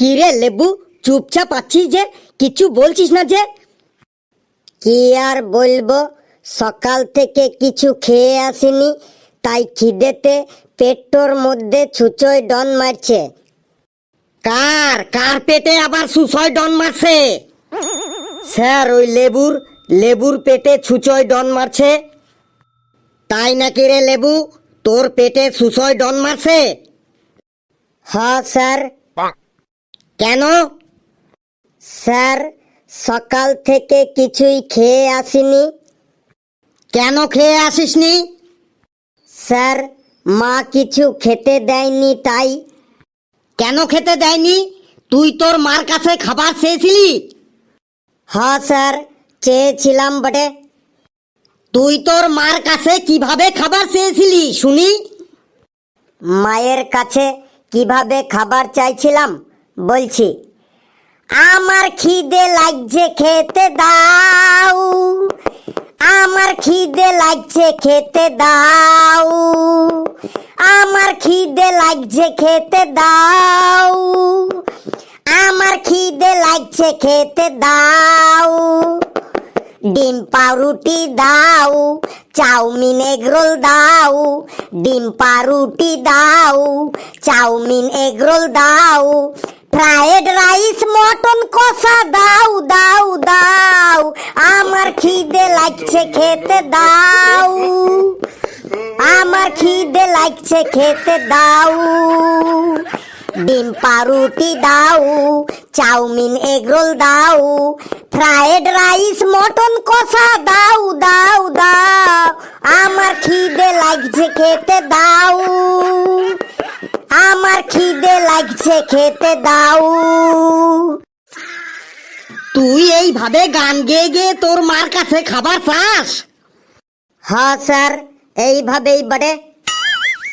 কি রে লেবু? চুপচাপ আছিস যে? কিছু বলছিস না যে? কি আর বলব? সকাল থেকে কিছু খেয়ে আসিনি, তাই খিদেতে পেটটোর মধ্যে ছুচোয় ডন মারছে। কার? কার পেটে আবার সুসয় ডন মারছে? স্যার, ওই লেবুর লেবুর পেটে ছুচোয় ডন মারছে। তাই নাকি রে লেবু? তোর পেটে সুসয় ডন মারছে? হ্যাঁ স্যার। কেন? স্যার, সকাল থেকে কিছুই খেয়ে আসিনি। কেন খেয়ে আসিসনি? স্যার, মা কিছু খেতে দেয়নি, তাই। কেন খেতে দেয়নি? তুই তোর মার কাছে খাবার চেয়েছিলি? হ্যাঁ স্যার, চেয়েছিলাম বটে। তুই তোর মার কাছে কীভাবে খাবার চেয়েছিলি, শুনি? মায়ের কাছে কীভাবে খাবার চাইছিলাম? বলছি, আমার খিদে লাগছে খেতে দাও। আমার খিদে লাগছে খেতে দাও। আমার খিদে লাগছে খেতে দাও। আমার খিদে লাগছে খেতে দাও। ডিম পাউরুটি দাও, চাউমিন এগরোল দাও, ডিম পাউরুটি দাও, চাউমিন এগরোল দাও, ফ্রায়েড রাইস, মটন কষা দাও দাও দাও, আমার খিদে লাগছে খেতে দাও, আমার খিদে লাগছে খেতে দাও। ডিম পাউরুটি দাও চাউমিন এগরোল দাও ফ্রায়েড রাইস মটন কষা দাও দাও দাও। আমার খিদে লাগছে খেতে দাও। আমার খিদে লাগছে খেতে দাও। তুই এইভাবে গান গেয়ে গেয়ে তোর মার কাছে খাবার চাস? হ্যাঁ স্যার এইভাবেই বটে।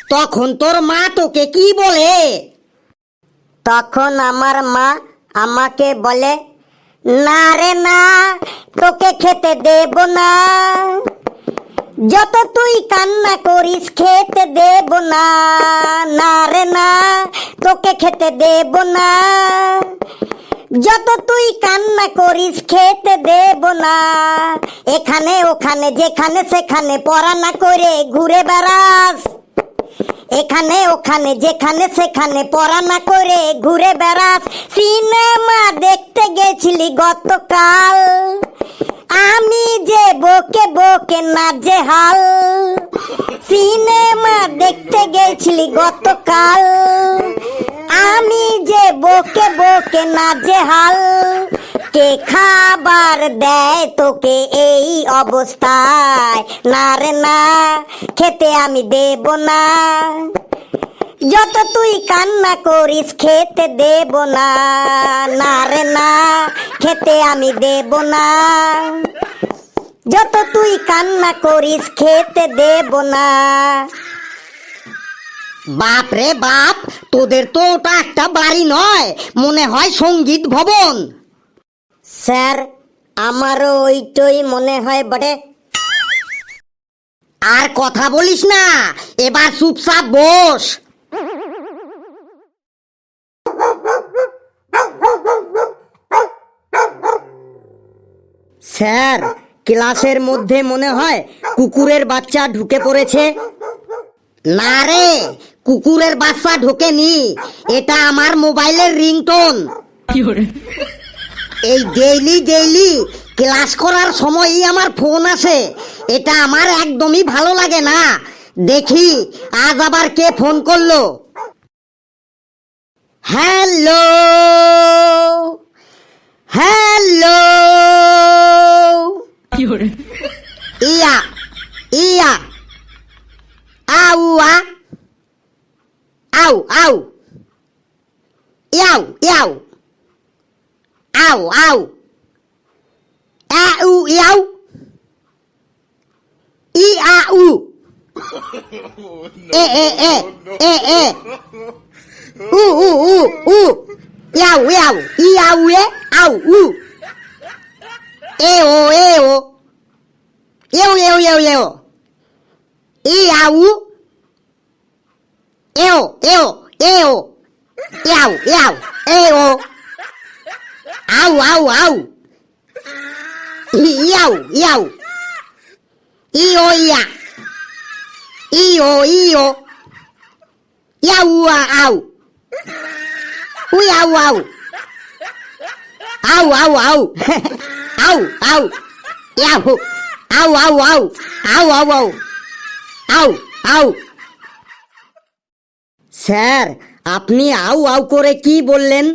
তখন তোর মা তোকে কি বলে? তখন আমার মা আমাকে বলে, না রে না, তোকে খেতে দেব না। যত তুই কান্না করিস, খেতে দেব না। না রে না, তোকে খেতে দেব না। যত তুই কান্না করিস, খেতে দেব না। এখানে, ওখানে, যেখানে, সেখানে পড়া না করে ঘুরে বেড়াস। এখানে, ওখানে, যেখানে, সেখানে পড়া না করে ঘুরে বেড়াস। সিনেমা দেখতে গেছিলি গতকাল। আমি যে বকে বকে না যে হাল সিনেমা দেখতে গেছিলি গতকাল। আমি যে বকে বকে না যে হাল কে খাবার দেয় তোকে এই অবস্থায়? না রে না, খেতে আমি দেব না। যত তুই কান্না করিস, খেতে দেব না। না রে না, খেতে আমি দেব না। যত তুই কান্না করিস, খেতে দেব না। বাপ রে বাপ, তোদের তো ওটা একটা বাড়ি নয়, মনে হয় সংগীত ভবন। স্যার, আমারও ওইটাই মনে হয় বটে। আর কথা বলিস না, এবার চুপচাপ বস। স্যার, ক্লাসের মধ্যে মনে হয় কুকুরের বাচ্চা ঢুকে পড়েছে। না রে, কুকুরের বাচ্চা ঢোকেনি, এটা আমার মোবাইলের রিংটোন। এই ডেইলি ডেইলি ক্লাস করার সময়ই আমার ফোন আসে। এটা আমার একদমই ভালো লাগে না। দেখি আজ আবার কে ফোন করল? Hello hello yeah yeah. আউ আউ আউ। ইয়াও ইয়াও au au a u i au i a u e e e e e u u u u iau iau i au e au u e o e o eu eu eu eu i au eu eu eu iau iau e o Au, au, au. Iau, iau. Io, ia. Io, io. Iau, au. Ui, au, au. Au, au, au. au, au. Iau. Au, au, au. Au, au, au. Au, au. Sir, আপনি আউ আউ করে কি বললেন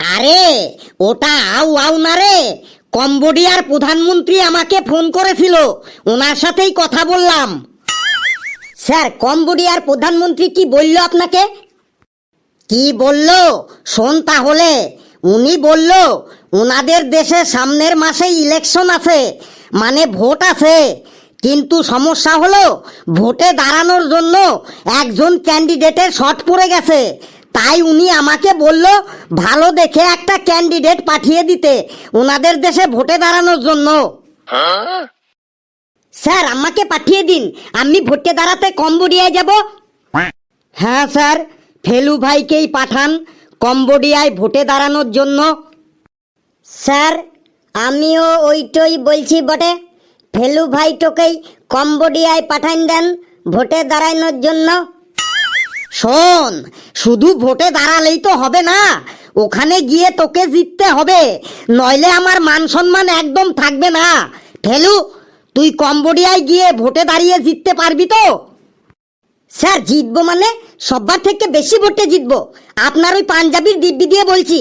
আরে, ওটা আউ আউ না রে। কম্বোডিয়ার প্রধানমন্ত্রী আমাকে ফোন করেছিল, ওনার সাথেই কথা বললাম। স্যার, কম্বোডিয়ার প্রধানমন্ত্রী কি বলল আপনাকে? কি বলল? শোন তাহলে, উনি বলল, ওনাদের দেশে সামনের মাসে ইলেকশন আছে মানে ভোট আছে। কিন্তু সমস্যা হলো, ভোটে দাঁড়ানোর জন্য একজন ক্যান্ডিডেটের শট পড়ে গেছে। তাই উনি আমাকে বলল, ভালো দেখে একটা ক্যান্ডিডেট পাঠিয়ে দিতে ওনাদের দেশে ভোটে দাঁড়ানোর জন্য। স্যার, আমাকে পাঠিয়ে দিন, আমি ভোটে দাঁড়াতে কম্বোডিয়ায় যাব। হ্যাঁ স্যার, ফেলু ভাইকেই পাঠান কম্বোডিয়ায় ভোটে দাঁড়ানোর জন্য। স্যার, আমিও ওইটাই বলছি বটে, ফেলু ভাই তোকেই কম্বোডিয়ায় পাঠান দেন, ভোটে দাঁড়ানোর জন্য। শোন শুধু ভোটে দাঁড়ালেই তো হবে না ওখানে গিয়ে তোকে জিততে হবে নইলে আমার মান সম্মান একদম থাকবে না। ফেলু তুই কম্বোডিয়ায় গিয়ে ভোটে দাঁড়িয়ে জিততে পারবি তো? স্যার জিতবো মানে সবার থেকে বেশি ভোটে জিতবো। আপনার ওই পাঞ্জাবির দিব্যি দিয়ে বলছি।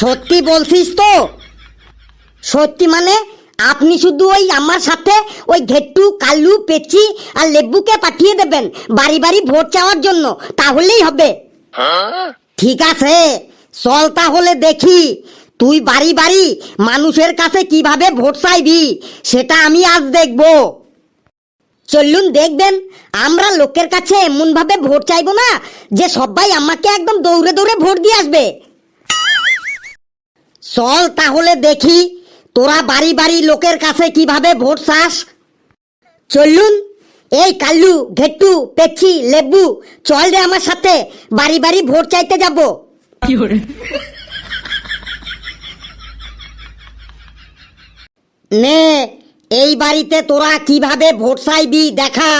সত্যি বলছিস তো? সত্যি মানে আপনি শুধু ওই আমার সাথে ওই ঘেট্টু, কালু, পেচি আর লেবুকে পাঠিয়ে দেবেন বাড়ি বাড়ি ভোট চাওয়ার জন্য। তাহলেই হবে। ঠিক আছে, চল তাহলে দেখি তুই বাড়ি বাড়ি মানুষের কাছে কীভাবে ভোট চাইবি, সেটা আমি আজ দেখব। চলুন দেখবেন, আমরা লোকের কাছে এমন ভাবে ভোট চাইব না যে সবাই আমাকে একদম দৌড়ে দৌড়ে ভোট দিয়ে আসবে। চল তাহলে দেখি তোরা বাড়ি বাড়ি লোকের কাছে কীভাবে ভোট চাস? চলুন এই কাল্লু ঘেট্টু পেচ্ছি লেবু চল রে আমার সাথে বাড়ি বাড়ি ভোট চাইতে যাব। নে এই বাড়িতে তোরা কীভাবে ভোট চাইবি দেখা।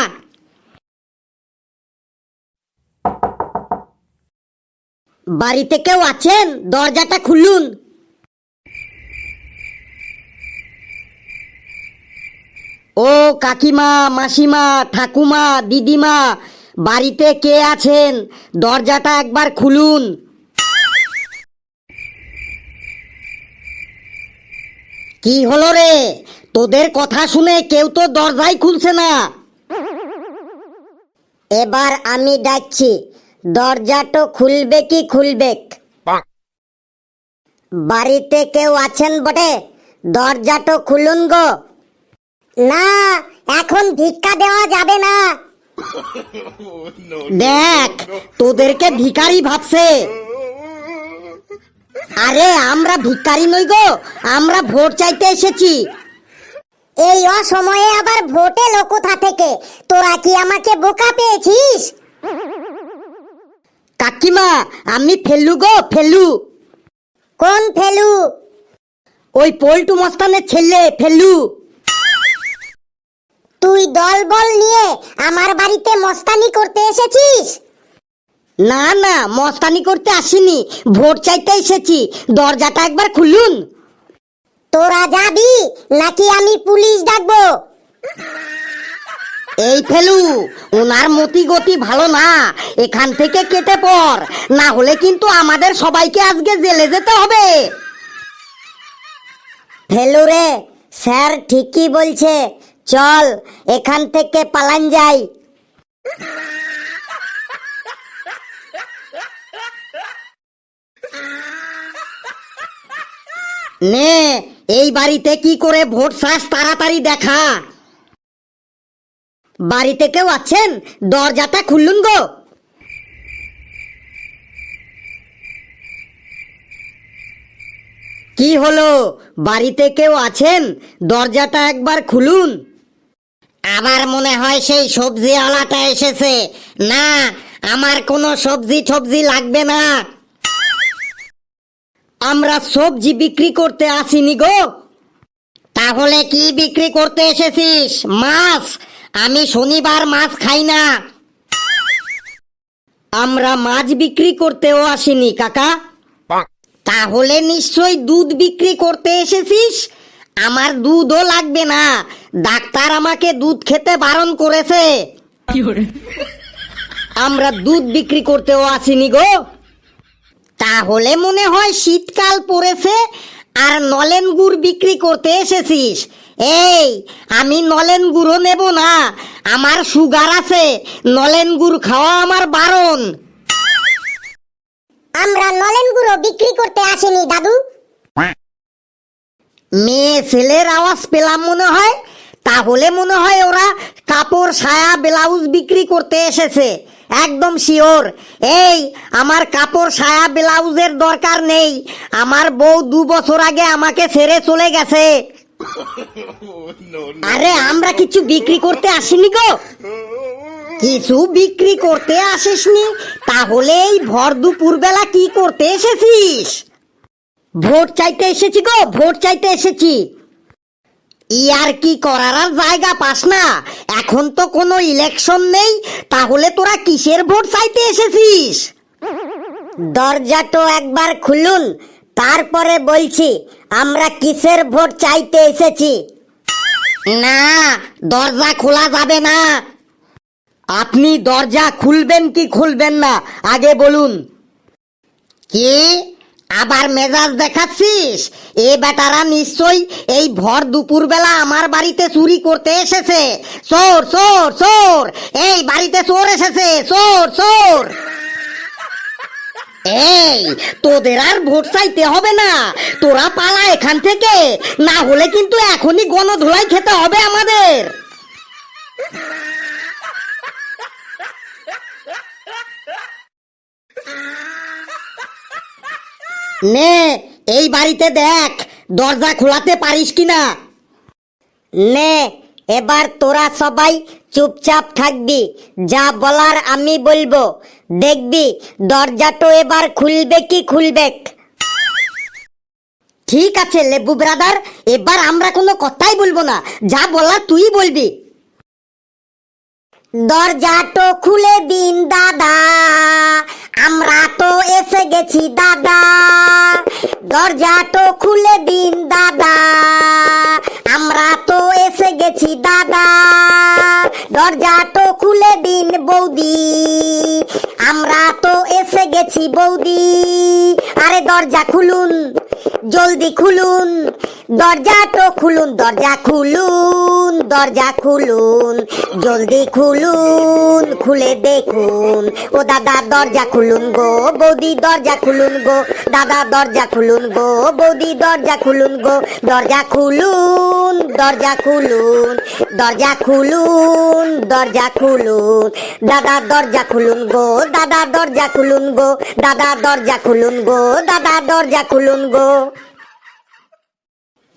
বাড়িতে কেউ আছেন? দরজাটা খুলুন। ও কাকিমা, মাসিমা, ঠাকুমা, দিদিমা, বাড়িতে কে আছেন? দরজাটা একবার খুলুন। কি হলো রে? তোদের কথা শুনে কেউ তো দরজাই খুলছে না। এবার আমি ডাকছি দরজাটো খুলবে কি খুলবে? বাড়িতে কেউ আছেন বটে? দরজাটো খুলুন গো। না, এখন ভিক্ষা দেওয়া যাবে না। দেখ, তোদেরকে ভিখারি ভাবছে। আরে, আমরা ভিখারি নই গো, আমরা ভোট চাইতে এসেছি। এই অসময়ে আবার ভোটে কোথা থেকে, তোরা কি আমাকে বোকা পেয়েছিস? কাকিমা, আমি ফেলু গো ফেলু কোন ফেলু? ওই পল্টু মস্তানের ছেলে ফেলু তুই দল বল নিয়ে আমার বাড়িতে মস্তানি করতে এসেছিস? না না মস্তানি করতে আসিনি। ভোট চাইতে এসেছি। দরজাটা একবার খুলুন। তোরা যাবি নাকি আমি পুলিশ ডাকবো? এই ফেলু ওনার মতি গতি ভালো না। এখান থেকে কেটে পড়। না হলে কিন্তু আমাদের সবাইকে আজকে জেলে যেতে হবে। ফেলু রে স্যার ঠিকই বলছে। চল, এখান থেকে পালান যাই। নে, এই বাড়িতে কি করে ভোট চাস তাড়াতাড়ি দেখা? বাড়িতে কেউ আছেন? দরজাটা খুলুন গো। কি হলো? বাড়িতে কেউ আছেন? দরজাটা একবার খুলুন। আমার মনে হয় সেই সবজিওয়ালাটা এসেছে। না, আমার কোনো সবজি টবজি লাগবে না। আমরা সবজি বিক্রি করতে আসিনি গো। তাহলে কি বিক্রি করতে এসেছিস? মাছ। আমি শনিবার মাছ খাই না। আমরা মাছ বিক্রি করতেও আসিনি, কাকা। তাহলে নিশ্চয়ই দুধ বিক্রি করতে এসেছিস? আমার দুধও লাগবে না। ডাক্তার আমাকে দুধ খেতে বারণ করেছে। আমরা দুধ বিক্রি করতেও আসিনি গো। তাহলে মনে হয় শীতকাল পড়েছে আর নলেন গুড় বিক্রি করতে এসেছিস। এই আমি নলেন গুড়ও নেব না। আমার সুগার আছে নলেন গুড় খাওয়া আমার বারণ। আমরা নলেন গুঁড়ো বিক্রি করতে আসিনি দাদু। মেয়ে ছেলের আওয়াজ পেলাম মনে হয়। তাহলে মনে হয় ওরা কাপড় সায়া ব্লাউজ বিক্রি করতে এসেছে। একদম শিওর। এই, আমার কাপড় সায়া ব্লাউজের দরকার নেই। আমার বউ দু বছর আগে আমাকে ছেড়ে চলে গেছে। আরে, আমরা কিছু বিক্রি করতে আসিনি গো। কিছু বিক্রি করতে আসিসনি? তাহলে এই ভর দুপুর বেলা কি করতে এসেছিস? ভোট চাইতে এসেছি গো, ভোট চাইতে এসেছি। ইয়ার কি করার আর জায়গা পাস না? এখন তো কোনো ইলেকশন নেই, তাহলে তোরা কিসের ভোট চাইতে এসেছিস? দরজা তো একবার খুলুন, তারপরে বলছি, আমরা কিসের ভোট চাইতে এসেছি? না, দরজা খোলা যাবে না। আপনি দরজা খুলবেন কি খুলবেন না, আগে বলুন। কি? আবার মেজাজ দেখাচ্ছিস? এ বেটারা নিশ্চয়ই এই ভর দুপুরবেলা আমার বাড়িতে চুরি করতে এসেছে। চোর চোর চোর! এই বাড়িতে চোর এসেছে। চোর চোর! এই, তোদের আর ভোট চাইতে হবে না। তোরা পালা এখান থেকে। না হলে কিন্তু এখনই গণধোলাই খেতে হবে আমাদের। নে, এই বাড়িতে দেখ, দরজা খোলাতে পারিস কিনা। নে, এবার তোরা সবাই চুপচাপ থাকবি, যা বলার আমি বলব। দেখবি, দরজাটো এবার খুলবে কি খুলবে। ঠিক আছে, লেবু ব্রাদার, এবার আমরা কোনো কথাই বলব না, যা বলার তুই বলবি। দরজা তো খুলে দিন, দাদা, আমরা তো এসে গেছি, দাদা। দরজা তো বৌদি, আমরা তো এসে গেছি বৌদি। আরে দরজা খুলুন, জলদি খুলুন, দরজা তো খুলুন, দরজা খুলুন দরজা খুলুন, জলদি খুলুন, খুলে দেখুন। ও দাদা, দরজা খুলুন গো, বৌদি, দরজা খুলুন গো। দাদা, দরজা খুলুন গো, বৌদি, দরজা খুলুন গো। দরজা খুলুন দরজা খুলুন দরজা খুলুন দরজা খুলুন। দাদা দরজা খুলুন গো দাদা দরজা খুলুন গো দাদা দরজা খুলুন গো দাদা দরজা খুলুন গো।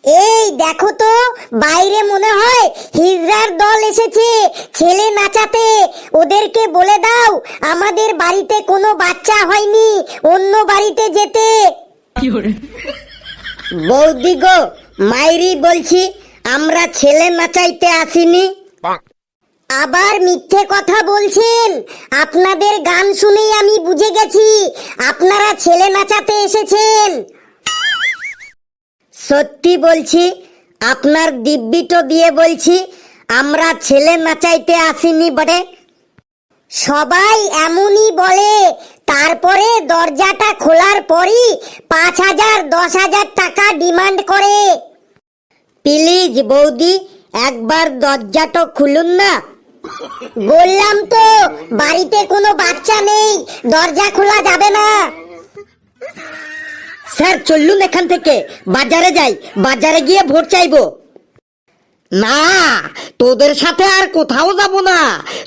এই দেখো তো বাইরে মনে হয় হিজড়ার দল এসেছে ছেলে নাচাতে। ওদেরকে বলে দাও আমাদের বাড়িতে কোনো বাচ্চা হয়নি অন্য বাড়িতে যেতে। বৌদি গো মাইরি বলছি আমরা ছেলে নাচাইতে আসিনি। আবার মিথ্যে কথা বলছেন। আপনাদের গান শুনেই আমি বুঝে গেছি, আপনারা ছেলে নাচাতে এসেছেন। সত্যি বলছি, আপনার দিব্যিটো দিয়ে বলছি, আমরা ছেলে নাচাইতে আসিনি বটে। সবাই এমনই বলে, তারপরে দরজাটা খোলার পরই পাঁচ হাজার, দশ হাজার টাকা ডিমান্ড করে। প্লিজ বৌদি, একবার দরজাটা খুলুন না। বললাম তো, বাড়িতে কোনো বাচ্চা নেই, দরজা খোলা যাবে না। স্যার, চললুন এখান থেকে। বাজারে যাই, বাজারে গিয়ে ভোট চাইব। না, তোদের সাথে আর কোথাও যাব না।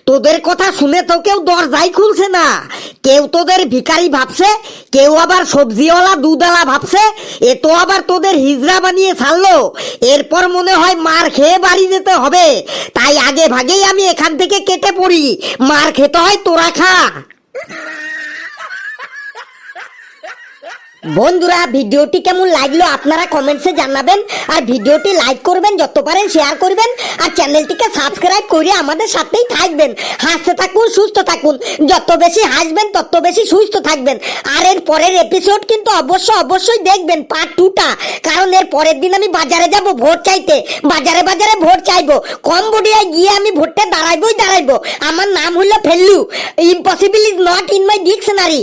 তোদের কথা শুনে তো কেউ দরজাই খুলছে না। কেউ তোদের ভিখারি ভাবছে, কেউ আবার সবজিওয়ালা দুধওয়ালা ভাবছে, এ তো আবার তোদের হিজড়া বানিয়ে ছাড়লো। এরপর মনে হয় মার খেয়ে বাড়ি যেতে হবে। তাই আগে ভাগেই আমি এখান থেকে কেটে পড়ি। মার খেতে হয় তোরা খা। বন্ধুরা, ভিডিওটি কেমন লাগল আপনারা কমেন্টসে জানাবেন। আর ভিডিওটি লাইক করবেন, যত পারেন শেয়ার করবেন। আর চ্যানেলটিকে সাবস্ক্রাইব করে আমাদের সাথেই থাকবেন। হাসতে থাকুন, সুস্থ থাকুন। যত বেশি হাসবেন, তত বেশি সুস্থ থাকবেন। আর এর পরের এপিসোড কিন্তু অবশ্য অবশ্যই দেখবেন পার্ট টুটা কারণ এর পরের দিন আমি বাজারে যাব ভোট চাইতে। বাজারে বাজারে ভোট চাইব। কম বডিয়ায় গিয়ে আমি ভোটটা দাঁড়াইবই দাঁড়াইবো। আমার নাম হলো Phelu. Impossible is not in my dictionary